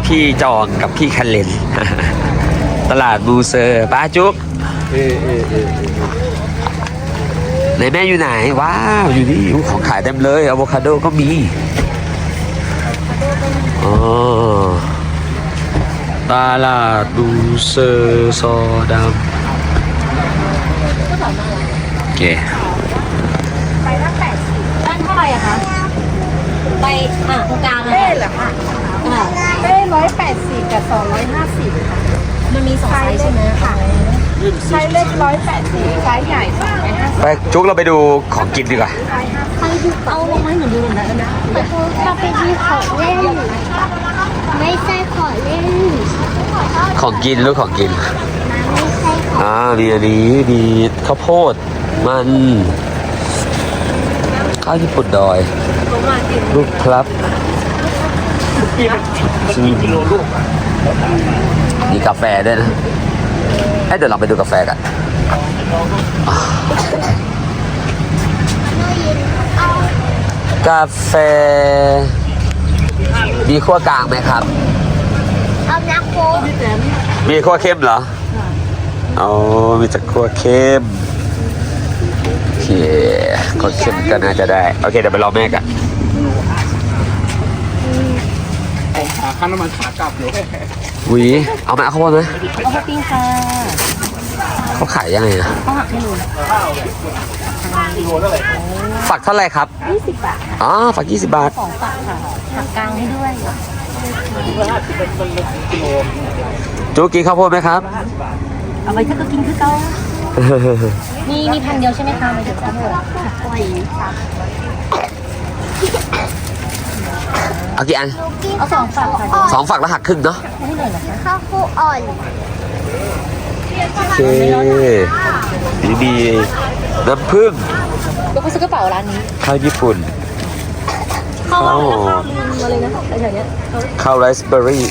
รอยพี่จองกับพี่คันเลน ตลาดบูเซอร์ป้าจุ๊บเออเออเออไหนแม่อยู่ไหน ว้าว อยู่นี่อู้ของขายเต็มเลยอะโวคาโดก็มีอ๋อตลาดบูเซอร์ซอดำโอเคไปตั้งแต่ด้านเท่าไหร่อะคะ ไปอะตรงกลางอะเป้ค่ะเหรอคะอะ เป้ร้อยแปดสิบกับสองร้อยห้าสิบค่ะ มันมีสองไซส์ใช่ไหมค่ะไซส์เล็กร้อยแปดสิบไซส์ใหญ่สองร้อยห้าสิบไปจุ๊กเราไปดูของกินดีกว่าใครดูเอาลงมาให้หนูดูหน่อยได้ไหมเราไปดูของเล่น ไม่ใช่ของเล่นของกินหรือของกิน มันไม่ใช่ของอ่ามีอันนี้มีข้าวโพด มัน ข้าวญี่ปุ่นดอย ลูกพลับ มีกาแฟด้วยนะเอ้ยเดี๋ยวเราไปดูกาแฟกันอ่ากาแฟ มีขั้วกลางไหมครับ เอาน้ำโค้กมีขั้วเข้มเหรอเอามีจากขั้วเข้มโอเคขั้วเข้มก็น่าจะได้ โอเคเดี๋ยวไปรอแม่กัน ผมหา ค่าน้ำมันขากลับอยู่หวีเอาไหมเอาข้าวโพดไหมเอาข้าวปิ้งค่ะเขาขายยังไงอะเขาหักให้หนูฝักเท่าไหร่ครับ20บาทค่ะอ๋อฝัก20บาท สองฝักค่ะหักกลางให้ด้วยจูกินข้าวโพดไหมครับ เอาไปถ้าก็กินคือเก่ามีมีพันเดียวใช่ไหมคะไม่ถึงข้าวโพด เอากี่อันเอาสองฝักค่ะสองฝักแล้วหักครึ่งเนาะให้หน่อยนะคะข้าวคู่อ่อนโอเคนี่มีน้ำผึ้งแล้วก็ซื้อกระเป๋าร้านนี้ข้าวญี่ปุ่นเข้าข้าวมาเลยนะแถวๆเนี้ยข้าวไรซ์เบอร์รี่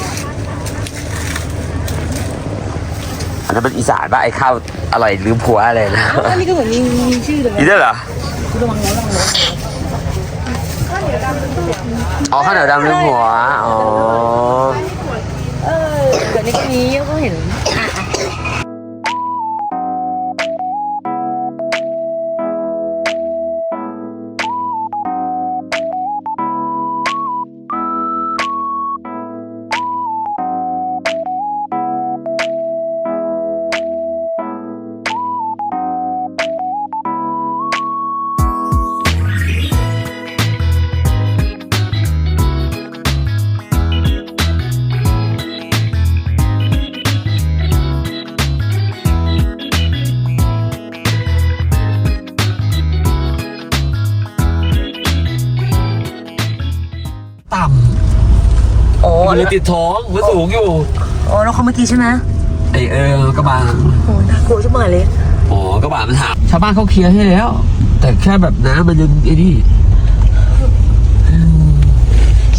อันนั้นมันอีสานป่ะไอ้ข้าวอร่อยลืมผัวอะไรนะอันนี้ก็เหมือนมีมีชื่อเลยนี่ด้วยเหรอระวังนะระวังนะ อ๋อข้าวเหนียวดำลืมหัว อ๋อ เออเดี๋ยวนี้ก็มีก็เห็น ติดท้องมันสูงอยู่โอ้แล้วเขาเมื่อกี้ใช่ไหมไอเออกระบาโอ้น่ากลัวจังเลยอ๋อกระบะมันถามชาวบ้านเขาเคลียร์ให้แล้ว แต่แค่แบบน้ำมันยังไอ้นี่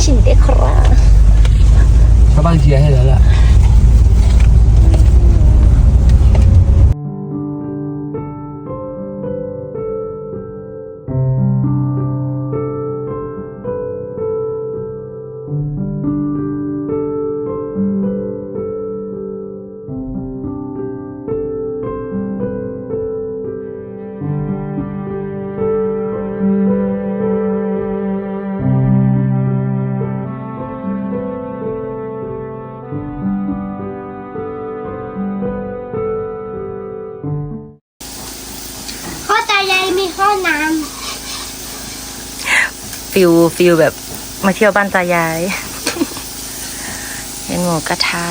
ชินเดคราชาวบ้านเคลียร์ให้แล้วล่ะ ฟิลฟิลแบบมาเที่ยวบ้านตายาย เห็นหมูกระทะ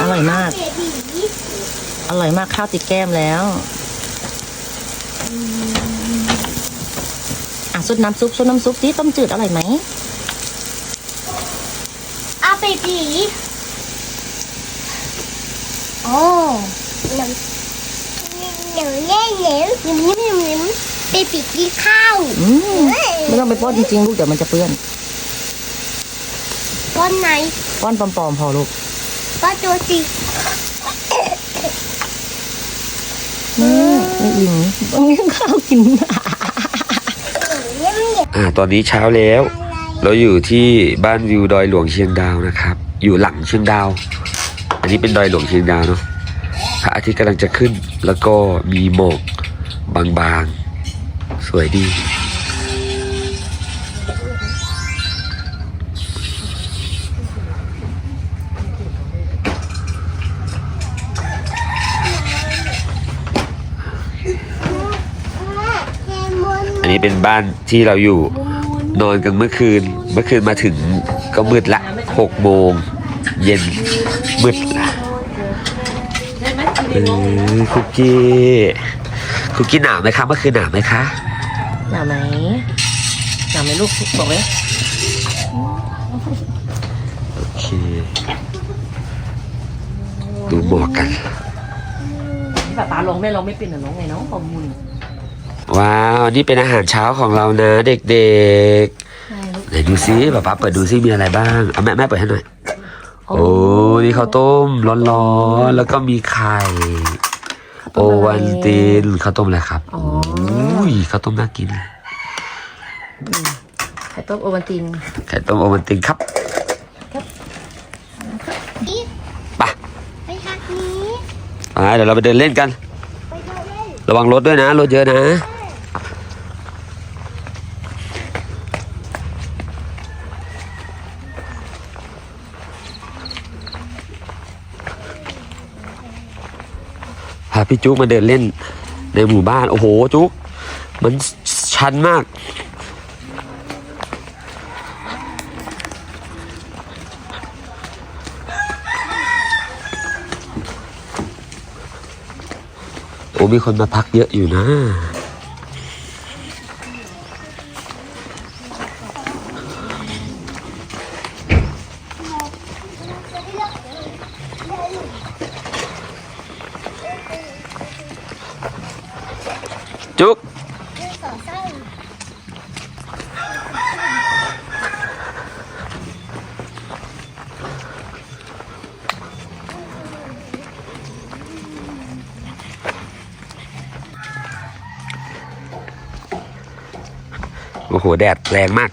อร่อยมาก อร่อยมากข้าวติดแก้มแล้วอะซุปน้ำซุปซุปน้ำซุปดิต้มจืดอร่อยไหมอาเบบีโอ้นัง เหนียวแน่เหนียวยิ้มยิ้มยิ้มยิ้มเบบีกินข้าวอืมไม่ต้องไปป้อนจริงๆลูกเดี๋ยวมันจะเปื้อนก้อนไหนป้อนปลอมๆพอลูกก็ตัวสิอืมไม่อิ่มต้องเลี้ยงข้าวกินยิ้มอ่าตอนนี้เช้าแล้ว เราอยู่ที่บ้านวิวดอยหลวงเชียงดาวนะครับ อยู่หลังเชียงดาว อันนี้เป็นดอยหลวงเชียงดาวเนาะ พระอาทิตย์กำลังจะขึ้น แล้วก็มีหมอกบางๆ สวยดี อันนี้เป็นบ้านที่เราอยู่นอนกันเมื่อคืน เมื่อคืนมาถึงก็มืดละหกโมงเย็นมืดละ ออคุกกี้คุกกี้หนาวไหมคะเมื่อคืนหนาวไหมคะหนาวไหมหนาวไหมลูกบอกไหมโอเค ดูหมอกกันที่ป้าป้าลงแม่ลงไม่เป็นเหรอน้องไงน้องขอมุนว้าว นี่เป็นอาหารเช้าของเรานะ เด็กๆไหนดูซิป๊าป๊าเปิดดูซิมีอะไรบ้างเอาแม่แม่เปิดให้หน่อย โอ้นี่ข้าวต้มร้อนๆแล้วก็มีไข่ โอวันตินข้าวต้มอะไรครับอ๋ออุ้ยข้าวต้มน่ากินไข่ต้มโอวัลตินไข่ต้มโอวันตินครับไปไปทางนี้ไปเดี๋ยวเราไปเดินเล่นกันไปเดินเล่นระวังรถด้วยนะรถเยอะนะ พี่จุ๊กมาเดินเล่นในหมู่บ้าน โอ้โห จุ๊กมันชันมากโอ้มีคนมาพักเยอะอยู่นะ จุ๊ก ต่อไส้ โอ้โห แดดแรงมาก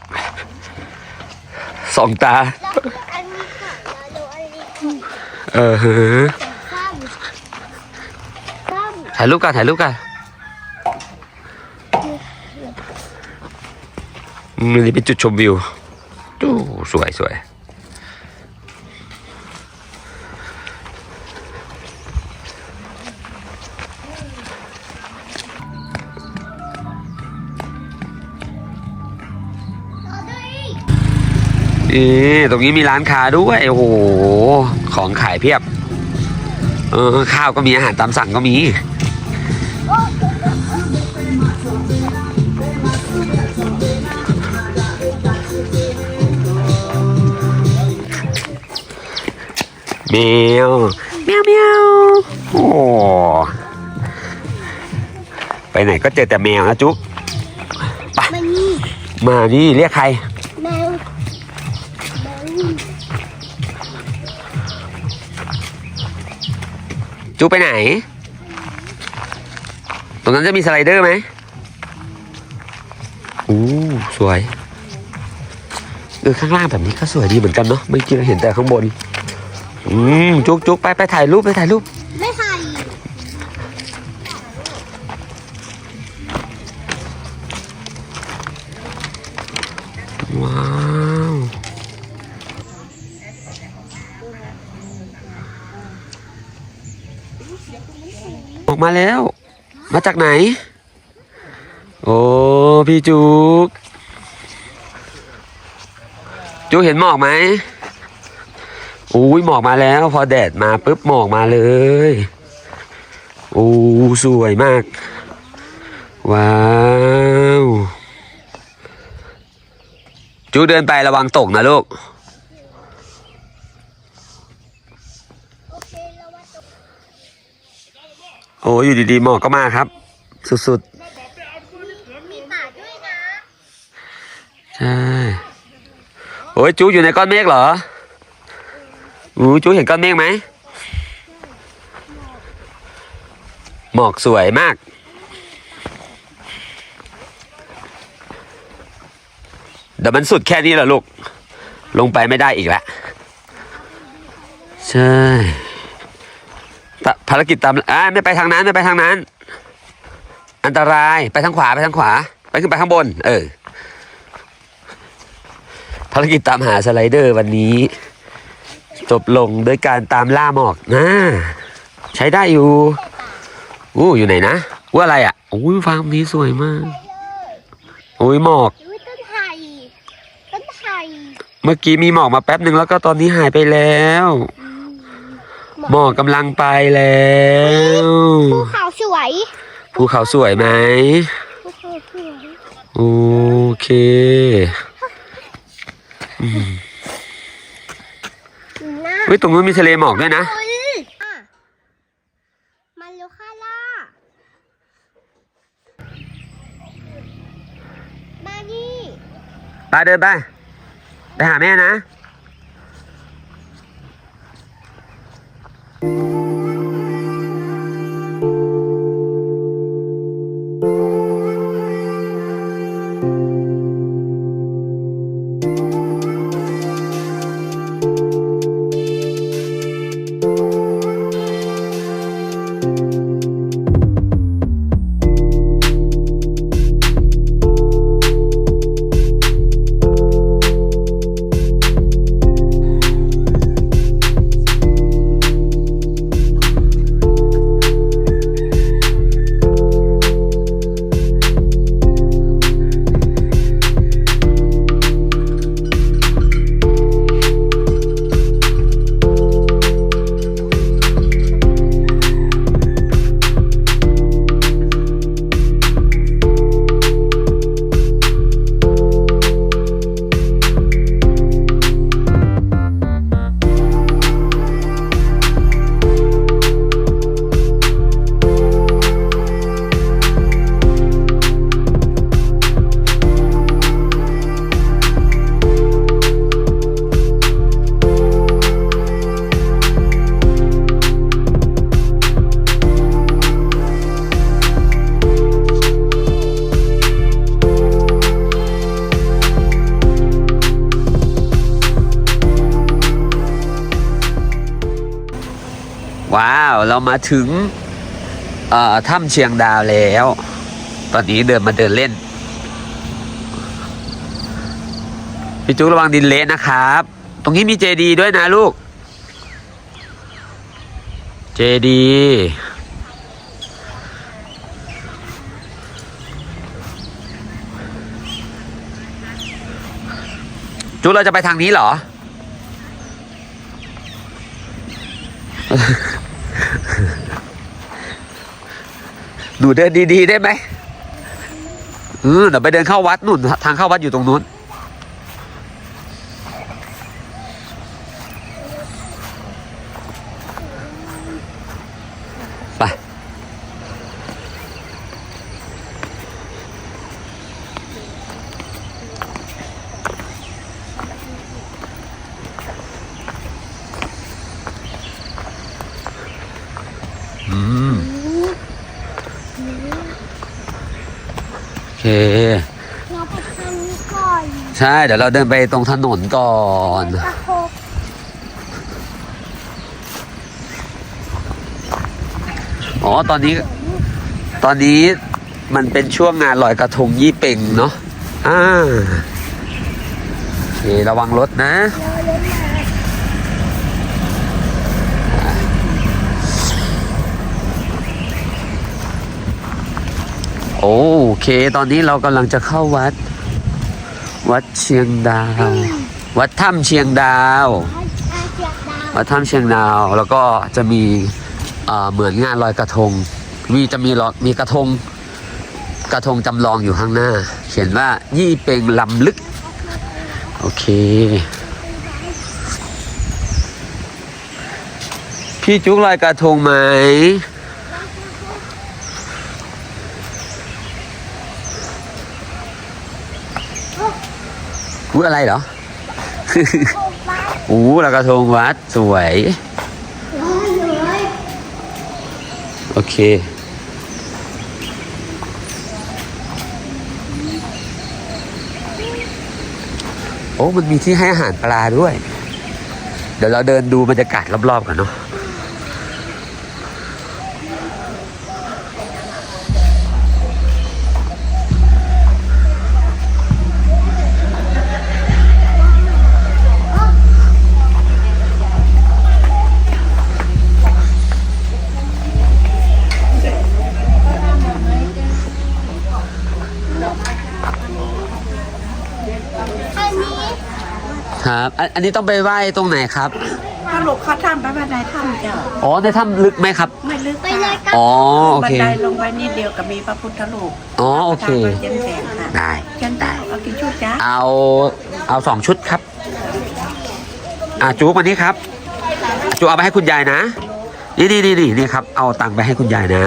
สองตาแล้วอันนี้ค่ะเราดูอันนี้ค่ะเออฮะซ้ำซ้ำถ่ายรูปกันถ่ายรูปกันอืมอันนี้เป็นจุดชมวิวดูสวยสวย นี่ตรงนี้มีร้านค้าด้วยโอ้โหของขายเพียบ เออข้าวก็มีอาหารตามสั่งก็มีแมวแมวแมวโอ้ไปไหนก็เจอแต่แมวนะจุ๊กมันนี่มานี่เรียกใคร จุ๊ไปไหน ตรงนั้นจะมีสไลเดอร์ไหมอู้สวย เออข้างล่างแบบนี้ก็สวยดีเหมือนกันเนาะเมื่อกี้เราเห็นแต่ข้างบน อืมจุ๊กจุ๊กไปไปถ่ายรูปไปถ่ายรูป มาแล้ว มาจากไหน โอ้พี่จุกจุกเห็นหมอกไหมอุ้ยหมอกมาแล้ว พอแดดมาปุ๊บหมอกมาเลยโอ้สวยมาก ว้าวจูเดินไประวังตกนะลูก โอเคแล้วว่าตก โอ้อยู่ดีๆหมอกก็มาครับ สุดมีหมาด้วยนะๆใช่โอ้ยจูอยู่ในก้อนเมฆเหรออู้จูเห็นก้อนเมฆไหมหมอกสวยมากดี๋ยวมันสุดแค่นี้แหละลูก ลงไปไม่ได้อีกแล้วใช่ ภารกิจตามอ่าไม่ไปทางนั้นไม่ไปทางนั้น อันตรายไปทางขวาไปทางขวา ไปขึ้นไปข้างบน เออ ภารกิจตามหาสไลเดอร์วันนี้ จบลงด้วยการตามล่าหมอกนะใช้ได้อยู่อู้อยู่ไหนนะว่าอะไรอะอุ้ยฟาร์มนี้สวยมากอุ้ยหมอก อุ้ยต้นไผ่ต้นไผ่เมื่อกี้มีหมอกมาแป๊บหนึ่งแล้วก็ตอนนี้หายไปแล้ว หมอกกำลังไปแล้วภูเขาสวยภูเขาสวยไหมภูเขาสวยโอเคนะเฮ้ยตรงนู้นมีทะเลหมอกด้วยนะคุณอะมาเร็วค่ะล่ะมานี่ไปเดินไป ไปหาแม่นะ เรามาถึงถ้ำเชียงดาวแล้ว ตอนนี้เดินมาเดินเล่น พี่จุ๊กระวังดินเละนะครับ ตรงนี้มีเจดีด้วยนะลูก เจดีจุ๊กเราจะไปทางนี้เหรอ หนูเดินดีๆได้ไหมเออเดี๋ยวไปเดินเข้าวัดนู่นทางเข้าวัดอยู่ตรงนู้น เคเราไปทางนี้ก่อนใช่ เดี๋ยวเราเดินไปตรงถนนก่อน ตะโคกอ๋อ ตอนนี้ ตอนนี้มันเป็นช่วงงานลอยกระทงยี่เป่งเนาะ อ่าโอเคระวังรถนะ โอเค ตอนนี้เรากำลังจะเข้าวัด วัดเชียงดาว วัดถ้ำเชียงดาว วัดถ้ำเชียงดาว แล้วก็จะมีเหมือนงานลอยกระทง มีจะมีมีกระทง กระทงจำลองอยู่ข้างหน้า เขียนว่ายี่เปงลำลึก โอเค พี่จุ๊กลอยกระทงไหม พูดอะไรเหรอโคกบ้านอู้ลอยกระทงวัดสวยเลยโอเค โอ้ มันมีที่ให้อาหารปลาด้วย เดี๋ยวเราเดินดูบรรยากาศรอบๆกันเนาะ อันอันนี้ต้องไปไหว้ตรงไหนครับ ถ้าหลบเขาทำไปบันไดถ้ำเจ้าอ๋อในถ้ำลึกไหมครับ ไม่ลึกไปเลยครับอ๋อโอบัเคนไดลงไปนิดเดียวกับมีพระพุทธรูปอ๋อโอเค ทางไปเย็นแสงค่ะได้เชิญได้เอากี่ชุดจ้าเอาเอาสองชุดครับ อะจูมานี่ครับ จูเอาไปให้คุณยายนะ นี่นี่นี่นี่นี่ครับ เอาตังค์ไปให้คุณยายนะ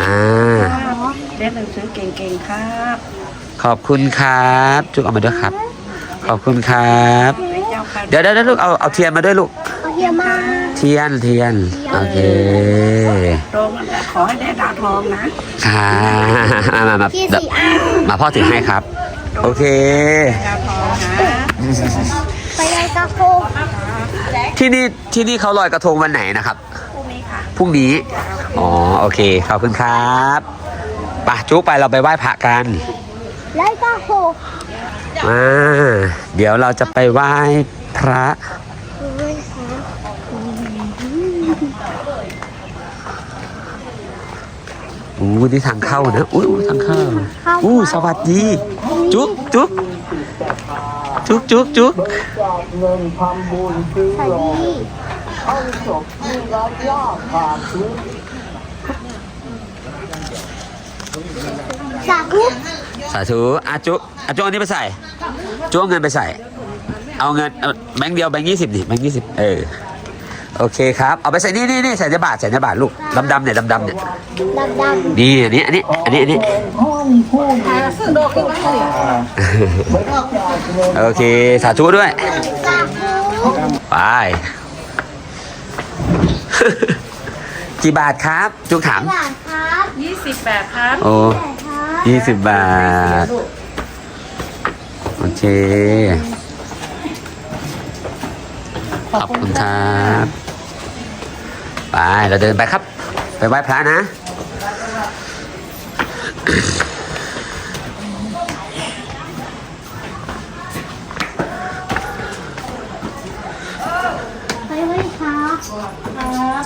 อ่าเรียนหนังสือเก่งๆครับ ขอบคุณครับ จุกเอามาด้วยครับ ขอบคุณครับให้เจ้าค่ะเดี๋ยวเดี๋ยวเดี๋ยวลูกเอาเอาเทียนมาด้วยลูกเอาเฮียมาเทียนเทียน โอเคตรงนั้นขอให้ได้ดาวทองนะค่ะมามามาที่เดี๋ยวสี่อันมาพ่อถือให้ครับ โอเค ดาวทองนะไปเลยกระโคงที่นี่ที่นี่เขาลอยกระทงวันไหนนะครับ พรุ่งนี้ค่ะ พรุ่งนี้ อ๋อ โอเค ขอบคุณครับไป่ะจุกไปเราไปไหว้พระกัน เลยกระโคง มาเดี๋ยวเราจะไปไหว้พระ อู้นี่ทางเข้านะ อุ้ยทางเข้า อู้สวัสดี จุ๊กจุ๊กจุ๊กจุ๊กจุ๊กสวัสดีสาธุ สาธุอาจุ๊กอาจุ๊กเอานี้ไปใส่จุ๊กเอาเงินไปใส่ เอาเงินเอาแบงค์เดียวแบงค์ยี่สิบดิแบงค์ยี่สิบเออโอเคครับ เอาไปใส่นี่นี่นี่ใส่ในบาทใส่ในบาทลูกดำดำๆเนี่ยดำดำๆเนี่ยดำดำนี่อันนี้อันนี้อันนี้อันนี้โอเคสาธุด้วยสาธุไปกี่บาทครับจุกถามหลานครับ20แบบครับโอ้แต่ครับ ยี่สิบบาท โอเค ขอบคุณครับ ไป เราเดินไปครับ ไปไหว้พระนะ ไปไหมครับครับ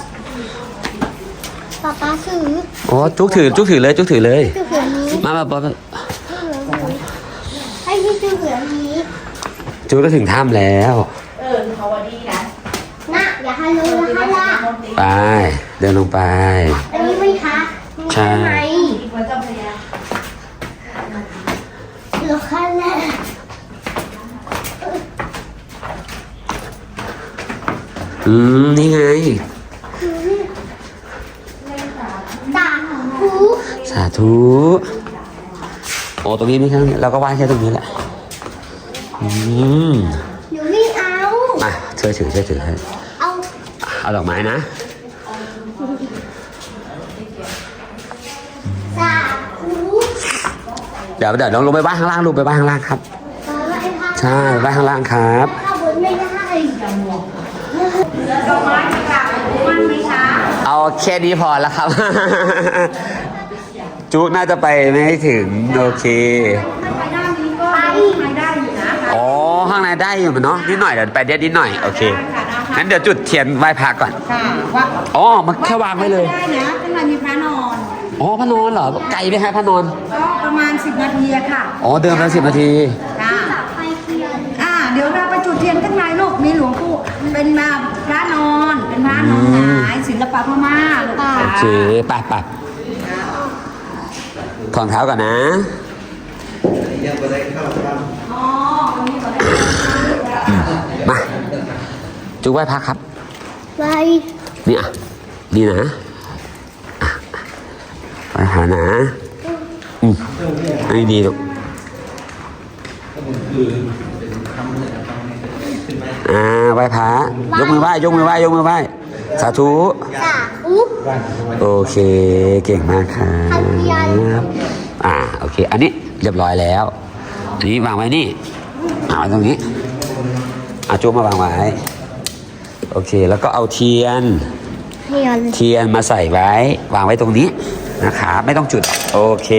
ป๊าป๊าซื้อโอ้จุกถือจุกถือเลย จุกถือเลยซื้อเผือนี้ มามามามาให้พี่ซื้อเผือนี้จุกก็ถึงถ้ำแล้วน่ะอย่าให้ลงนะคะล่ะไป เดินลงไป อันนี้ไหมคะใช่ไหมเหรอคะแม่อืม นี่ไงตาหูสาธุโอ้ตรงนี้ไม่ใช่เราก็ไหว้แค่ตรงนี้แหละอืมหนูไม่เอา มาเชื่อถือเชื่อถือให้เอา เอาดอกไม้นะสาหูเดี๋ยวเดี๋ยวลองลงไปบ้านข้างล่างลูกไปบ้านข้างล่างครับตาไว้ค่ะใช่บ้านข้างล่างครับข้าวบนไม่ได้เอาแค่นี้พอแล้วครับ จุกน่าจะไปไม่ถึง โอเคอ๋อ ข้างในได้อยู่มันเนาะนิดหน่อยเดี๋ยวไปเด็ดนิดหน่อย โอเคงั้นเดี๋ยวจุดเทียนไหว้พระก่อน ค่ะว่าอ๋อมาแค่วางไว้เลย ได้นะข้างในมีพระนอน อ๋อพระนอนเหรอ ไกลไหมฮะพระนอน ก็ประมาณ 10 นาทีอะค่ะอ๋อ เดินละสิบนาที ค่ะไปเทียนอ่าเดี๋ยวเราไปจุดเทียนข้างในลูกมีหลวงปู่เป็นมาพระนอนเป็นพระนอนหงายศิลปะพม่าลูกค่ะโอเคไปไปถ อนเท้าก่อนนะมาจุกไหว้พระครับไปนี่อะนี่นะอะไปหานะอืมให้ดีลูกอ่าไหว้พระยกมือไหว้ยกมือไหว้ยกมือไหว้สาธุสาธุโอเค เก่งมากครับ อ่าโอเค อันนี้เรียบร้อยแล้วอันนี้วางไว้นี่เอาไว้ตรงนี้เอาจุ๊บมาวางไว้โอเค แล้วก็เอาเทียนเฮียนเทียนมาใส่ไว้ วางไว้ตรงนี้นะคะไม่ต้องจุด โอเค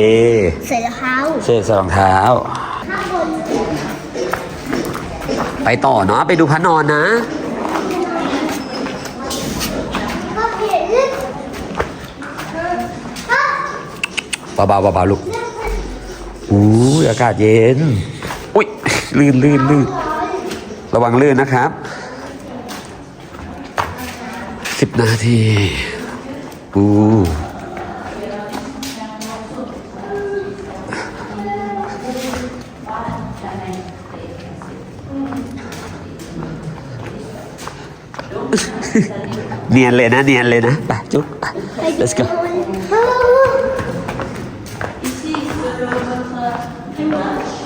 เสร็จแล้วเขาเช็ดรองเท้า ข้างบน ไปต่อเนาะไปดูพระนอนนะ ก็เห็น เบาๆเบาๆลูกอู้อากาศเย็น อุ้ยลื่นลื่นลื่นระวังลื่นนะครับสิบนาทีอู้เนียนเลยนะเนียนเลยนะ ไปจุ๊บไป let's go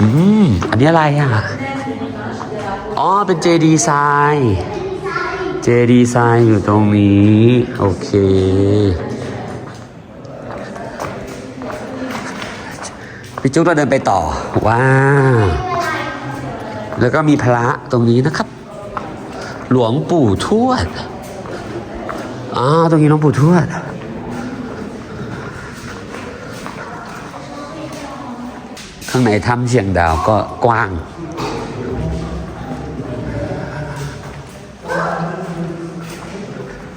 อืม อันนี้อะไรอะ อ๋อ เป็นเจดีไซน์เจดีไซน์อยู่ตรงนี้ โอเค พี่จุ๊กเราเดินไปต่อ ว้าว แล้วก็มีพระตรงนี้นะครับ หลวงปู่ทวด อ๋อ ตรงนี้หลวงปู่ทวด ข้างในถ้ำเชียงดาวก็กว้าง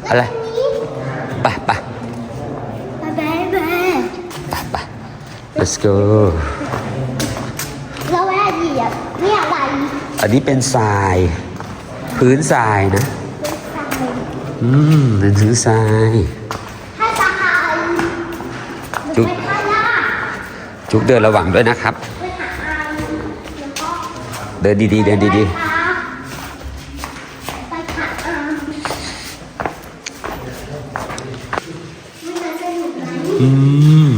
อะไรไปไปไปไปไปไปไป let's go เราแวะเหยียบนี่อะไร อันนี้เป็นทราย พื้นทรายนะ อืมเป็นพื้นทรายให้ทหารจุ๊บไปข้างหน้า จุกเดินระวังด้วยนะครับ เดินดีๆ เดินดีๆ อืม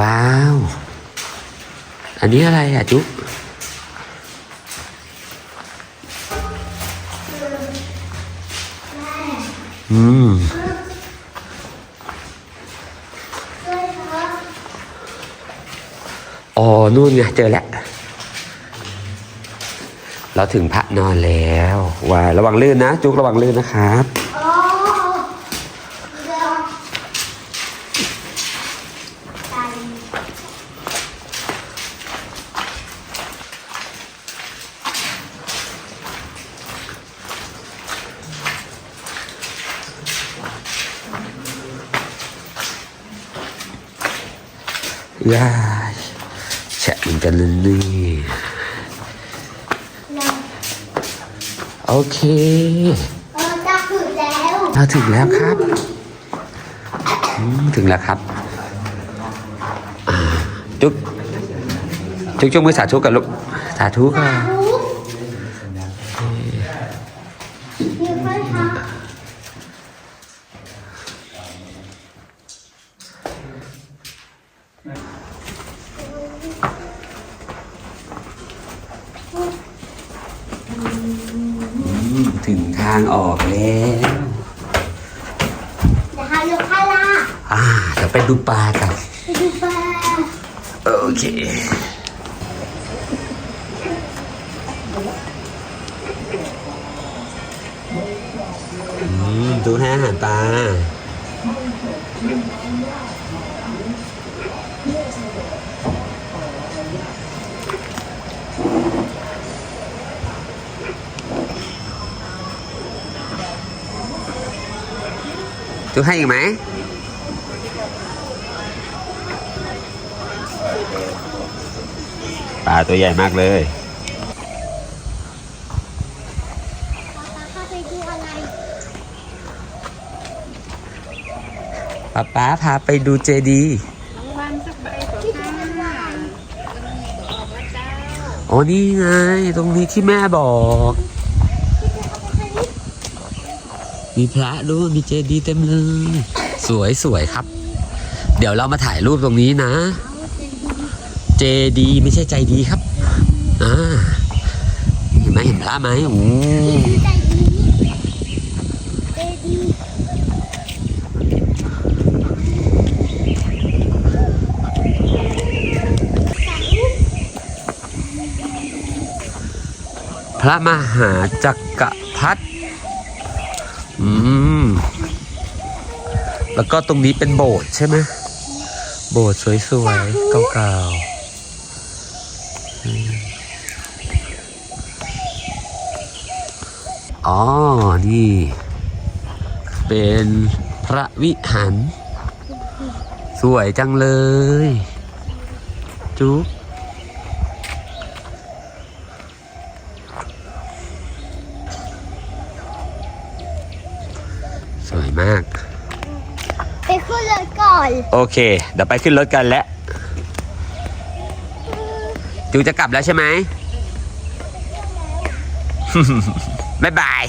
ว้าว อันนี้อะไรอะจุ๊บ อืมอ๋อ นู่นไงเจอแล้ว เราถึงพระนอนแล้ว ว่าระวังลื่นนะ จุกระวังลื่นนะครับ โอ้เดี๋ยวไป ยายแฉะเหมือนกันเลยนี่เราโอเคเออจะถึงแล้วเราถึงแล้วครับอืมถึงแล้วครับอ่าจุ๊บจุ๊บจุ๊บมือสาธุกันลูกสาธุกัน รู้มีไฟฟ้า อืมถึงทางออกแล้วเดี๋ยวหาลูกค้าล่ะอ่าเดี๋ยวไปดูปลากันไปดูปลาโอเคอืมดูให้อาหารปลา ดูให้อีกไหมปลาตัวใหญ่มากเลยเข้าไปดูอะไรป๊าป๊าพาไปดูเจดีย์ที่ดูอะไรอ๋อนี่ไง ตรงนี้ที่แม่บอก มีพระด้วยมีเจดีย์เต็มเลย สวยสวยครับ เดี๋ยวเรามาถ่ายรูปตรงนี้นะ เจดีย์ไม่ใช่ใจดีครับอ่าเห็นไหมเห็นพระไหมโอ้พระมหาจักรพรรดิ อืม แล้วก็ตรงนี้เป็นโบสถ์ใช่ไหมโบสถ์สวยๆเก่าๆอ๋อ นี่ เป็นพระวิหาร สวยจังเลย จุ๊บ สวยมาก ไปขึ้นรถก่อน โอเค เดี๋ยวไปขึ้นรถกันแล้ว จูจะกลับแล้วใช่ไหม บ๊ายบาย